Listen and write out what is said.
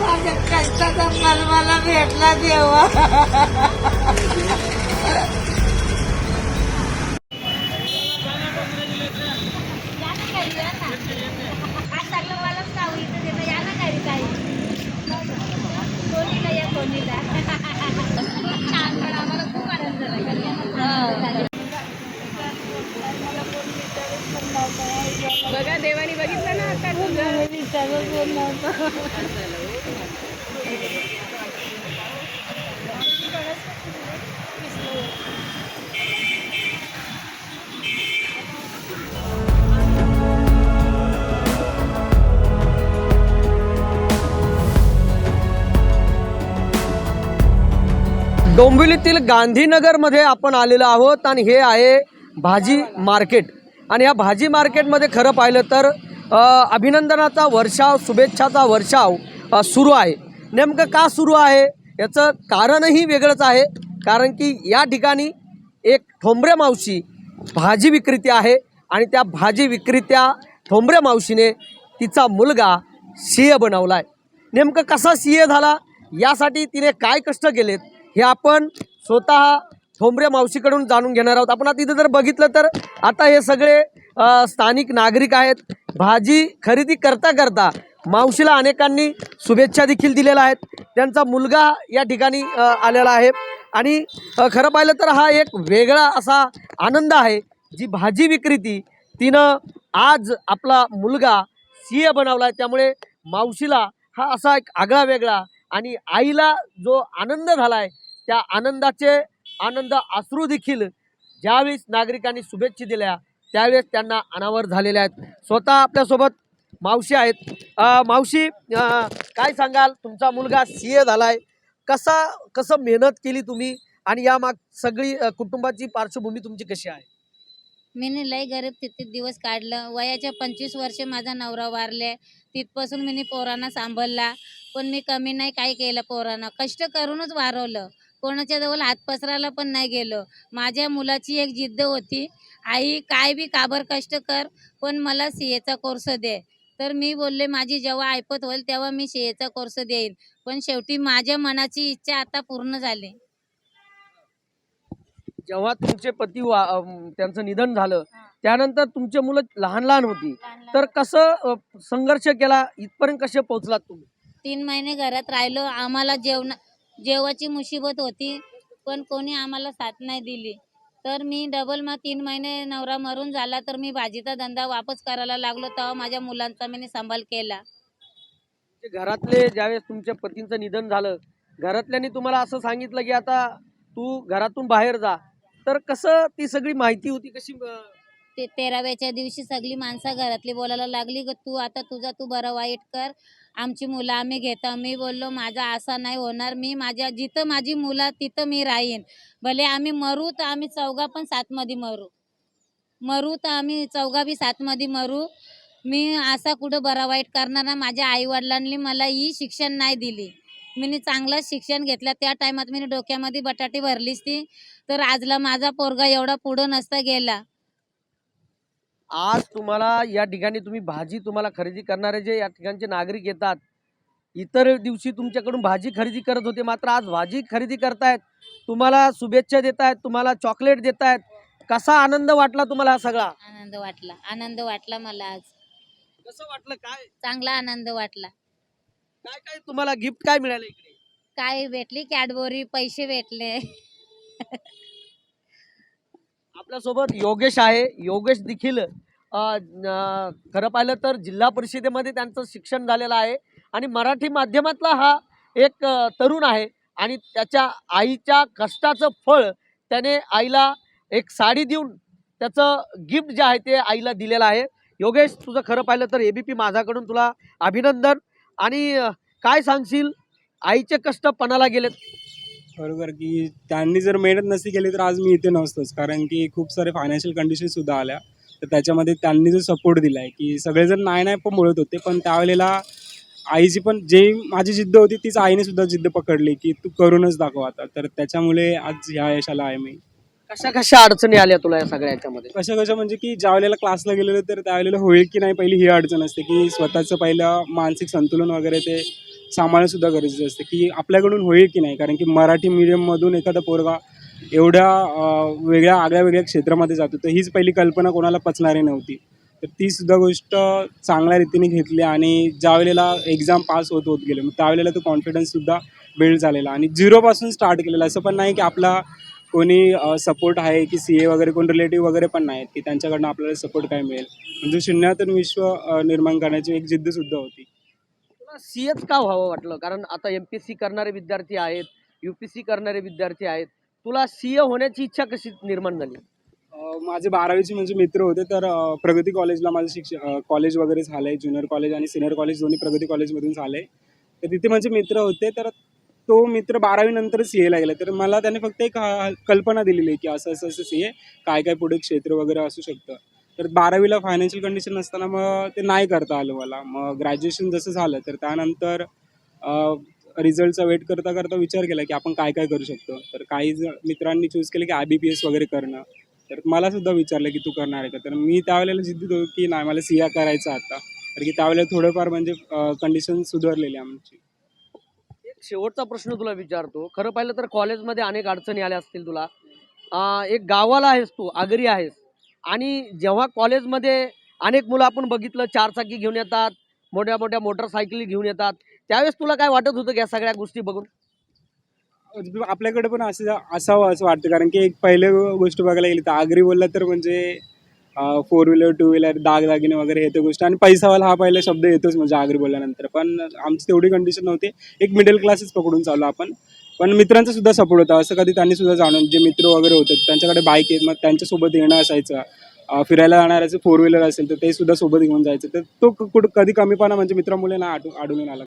माझ्या कष्टाचा फल मला भेटला देवा बघा देवानी बघितलं ना आता डोंबिवलीतील गांधीनगरमध्ये आपण आलेलो आहोत आणि हे आहे भाजी मार्केट. आणि या भाजी मार्केटमध्ये खरं पाहिलं तर अभिनंदनाचा वर्षाव शुभेच्छाचा वर्षाव सुरू आहे. नेमकं का सुरू आहे? याचं कारणही वेगळंच आहे. कारण की या ठिकाणी एक ठोंबरे मावशी भाजी विक्रेती आहे आणि त्या भाजी विक्रेत्या ठोंबरे मावशीने तिचा मुलगा सिंह बनवला आहे नेमकं कसा सिंह झाला? यासाठी तिने काय कष्ट केलेत? हे आपण स्वतः ठोंबरे मावशीकडून जाणून घेणार आहोत. आपण आता इथं जर बघितलं तर आता हे सगळे स्थानिक नागरिक आहेत. भाजी खरेदी करता करता मावशीला अनेकांनी शुभेच्छा देखील दिलेल्या आहेत. त्यांचा मुलगा या ठिकाणी आलेला आहे. आणि खरं पाहिलं तर हा एक वेगळा असा आनंद आहे जी भाजी विक्रेती तिनं आज आपला मुलगा सी ए बनवला आहे त्यामुळे मावशीला हा असा एक आगळा वेगळा आणि आईला जो आनंद झाला आहे त्या आनंदाचे आनंद आश्रू देखील ज्यावेळेस नागरिकांनी शुभेच्छा दिल्या त्यावेळेस त्यांना अनावर झालेले आहेत. स्वतः आपल्यासोबत मावशी आहेत. मावशी काय सांगाल? तुमचा मुलगा सी ए झाला आहे कसा कसं मेहनत केली तुम्ही? आणि या माग सगळी कुटुंबाची पार्श्वभूमी तुमची कशी आहे? मी लय गरीब तिथे दिवस काढलं. वयाच्या पंचवीस वर्ष माझा नवरा वारले तिथपासून मी पोरांना सांभाळला. पण मी कमी नाही काय केलं पोरांना. कष्ट करूनच वारवलं. कोणाच्या जवळ हात पसरायला पण नाही गेलो. माझ्या मुलाची एक जिद्द होती आई काय बी काबर कष्ट कर पण मला सी एचा कोर्स दे. तर मी बोलले माझी जेव्हा ऐपत होईल तेव्हा मी सी एचा कोर्स देईन. पण शेवटी माझ्या मनाची इच्छा आता पूर्ण झाली. जेव्हा तुमचे पती वा त्यांचं निधन झालं त्यानंतर तुमचे मुलं लहान लहान होती तर कसं अ, संघर्ष केला? इथपर्यंत कसे पोहोचलात तुम्ही? तीन महिने घरात राहिलो. आम्हाला जेवण जेवाची मुसीबत होती पण कोणी आम्हाला साथ नाही दिली. तर मी डबल मग तीन महिने नवरा मरून झाला तर मी भाजीचा धंदा वापस करायला लागलो तेव्हा माझ्या मुलांचा मी सांभाळ केला. घरातले ज्यावेळेस तुमच्या पतींचं निधन झालं घरातल्यांनी तुम्हाला असं सांगितलं की आता तू घरातून बाहेर जा. तर कसं ती सगळी माहिती होती? कशी ते तेराव्याच्या दिवशी सगळी माणसं घरातली बोलायला लागली ग तू आता तुझा तू बरं वाईट कर. आमची मुलं आम्ही घेतो. मी बोललो माझा असा नाही होणार. मी माझ्या जिथं माझी मुलं तिथं मी राहीन. भले आम्ही मरू तर आम्ही चौघा पण सातमध्ये मरू. मरू तर आम्ही चौघा बी सातमध्ये मरू. मी असा कुठं बरा वाईट करणार ना माझ्या आईवडिलांनी मला ही शिक्षण नाही दिली. मी चांगलं शिक्षण घेतलं. त्या टायमात मी डोक्यामध्ये बटाटी भरलीच ती. तर आजला माझा पोरगा एवढा पुढं नसता गेला. आज तुम्हाला या ठिकाणी तुम्ही भाजी तुम्हाला खरेदी करणारे जे या ठिकाणचे नागरिक येतात इतर दिवशी तुमच्याकडून भाजी खरेदी करत होते मात्र आज भाजी खरेदी करतायत तुम्हाला शुभेच्छा देत आहेत तुम्हाला चॉकलेट देत आहेत कसा आनंद वाटला तुम्हाला हा सगळा? आनंद वाटला आनंद वाटला मला आज. कसं वाटलं काय? चांगला आनंद वाटला. काय काय तुम्हाला गिफ्ट काय मिळालं इकडे? काय भेटली? कॅडबोरी पैसे भेटले. आपल्यासोबत योगेश आहे. योगेश देखील खरं पाहिलं तर जिल्हा परिषदेमध्ये त्यांचं शिक्षण झालेलं आहे. आणि मराठी माध्यमातला हा एक तरुण आहे. आणि त्याच्या आईच्या कष्टाचं फळ त्याने आईला एक साडी देऊन त्याचं गिफ्ट जे आहे ते आईला दिलेलं आहे. योगेश तुझं खरं पाहिलं तर ए बी पी माझ्याकडून तुला अभिनंदन. आणि काय सांगशील? आईचे कष्ट पणाला गेलेत. बरोबर की त्यांनी जर मेहनत नसती केली तर आज मी इथे नसतोच. कारण की खूप सारे फायनान्शियल कंडिशनसुद्धा आल्या. तर त्याच्यामध्ये त्यांनी जो सपोर्ट दिला आहे की सगळेजण नाही नाही पण बोलत होते. पण त्यावेळेला आईची पण जे माझी जिद्द होती तीच आईने सुद्धा जिद्द पकडली की तू करूनच दाखव आता. तर त्याच्यामुळे आज ह्या यशाला आहे मी. कशा कशा अडचणी आल्या तुला या सगळ्या याच्यामध्ये? कशा कशा म्हणजे की ज्या वेळेला क्लासला गेलेलो तर त्यावेळेला होईल की नाही पहिली ही अडचण असते की स्वतःचं पहिलं मानसिक संतुलन वगैरे ते सांभाळणं सुद्धा गरजेचं असते की आपल्याकडून होईल की नाही? कारण की मराठी मिडियममधून एखादा पोरगा एवढ्या वेगळ्या आगळ्या वेगळ्या क्षेत्रामध्ये जातो तर हीच पहिली कल्पना कोणाला पचणारी नव्हती. तर ती सुद्धा गोष्ट चांगल्या रीतीने घेतली आणि ज्या वेळेला एक्झाम पास होत होत गेले मग त्यावेळेला तो कॉन्फिडन्ससुद्धा बिल्ड झालेला आणि झिरोपासून स्टार्ट केलेला. असं पण नाही की आपला कोणी सपोर्ट आहे की सी ए वगैरे कोण रिलेटिव्ह वगैरे पण नाहीत की त्यांच्याकडनं आपल्याला सपोर्ट काय मिळेल? म्हणजे शून्यातून विश्व निर्माण करण्याची एक जिद्दसुद्धा होती. सीएच का व्हावं वाटलं? कारण आता एम पी एस सी करणारे विद्यार्थी आहेत यू पी सी करणारे विद्यार्थी आहेत. तुला सी ए होण्याची इच्छा कशी निर्माण झाली? माझे बारावीचे म्हणजे मित्र होते तर प्रगती कॉलेजला माझं शिक्षण कॉलेज वगैरे झालं आहे ज्युनियर कॉलेज आणि सिनियर कॉलेज दोन्ही प्रगती कॉलेजमधून झालं आहे तर तिथे माझे मित्र होते तर तो मित्र बारावीनंतरच सी एला गेला. तर मला त्याने फक्त एक कल्पना दिलेली आहे की असं असं असं सी ए काय काय पुढे क्षेत्र वगैरे असू शकतं. तर बारावीला फायनान्शियल कंडिशन नसताना मग ते नाही करता आलं मला. मग ग्रॅज्युएशन जसं झालं तर त्यानंतर रिझल्टचा वेट करता करता विचार केला की आपण काय काय करू शकतो. तर काही मित्रांनी चूज केलं की आय बी पी एस वगैरे करणं. तर मला सुद्धा विचारलं की तू करणार आहे का? तर मी त्यावेळेला जिद्दीत होतो की नाही मला सिया करायचं आता. तर की त्यावेळेला थोडंफार म्हणजे कंडिशन सुधारलेली आमची. एक शेवटचा प्रश्न तुला विचारतो. खरं पाहिलं तर कॉलेजमध्ये अनेक अडचणी आल्या असतील तुला. एक गावाला आहेस तू आगरी आहेस. आणि जेव्हा कॉलेजमध्ये अनेक मुलं आपण बघितलं चारचाकी घेऊन येतात मोठ्या मोठ्या मोटरसायकली घेऊन येतात त्यावेळेस तुला काय वाटत होतं की या सगळ्या गोष्टी बघून? आपल्याकडे पण असं असावं असं वाटतं कारण की एक पहिले गोष्ट बघायला गेली तर आगरी बोलला तर म्हणजे फोर व्हीलर टू व्हीलर दागदागिने वगैरे हे ते गोष्ट आणि पैसावाला हा पहिला शब्द येतोच म्हणजे आगरी बोलल्यानंतर. पण आमची तेवढी कंडिशन नव्हती. एक मिडल क्लासेस पकडून चालू आपण. पण मित्रांचा सुद्धा सपोर्ट होता. असं कधी त्यांनी सुद्धा जाणून जे मित्र वगैरे होते त्यांच्याकडे बाईक आहेत मग त्यांच्यासोबत येणं असायचं. फिरायला जाणाऱ्याचं फोर व्हीलर असेल तर ते सुद्धा सोबत घेऊन जायचं. तर तो कुठं कधी कमीपणा म्हणजे मित्रामुळे ना आढळून आढळून आला.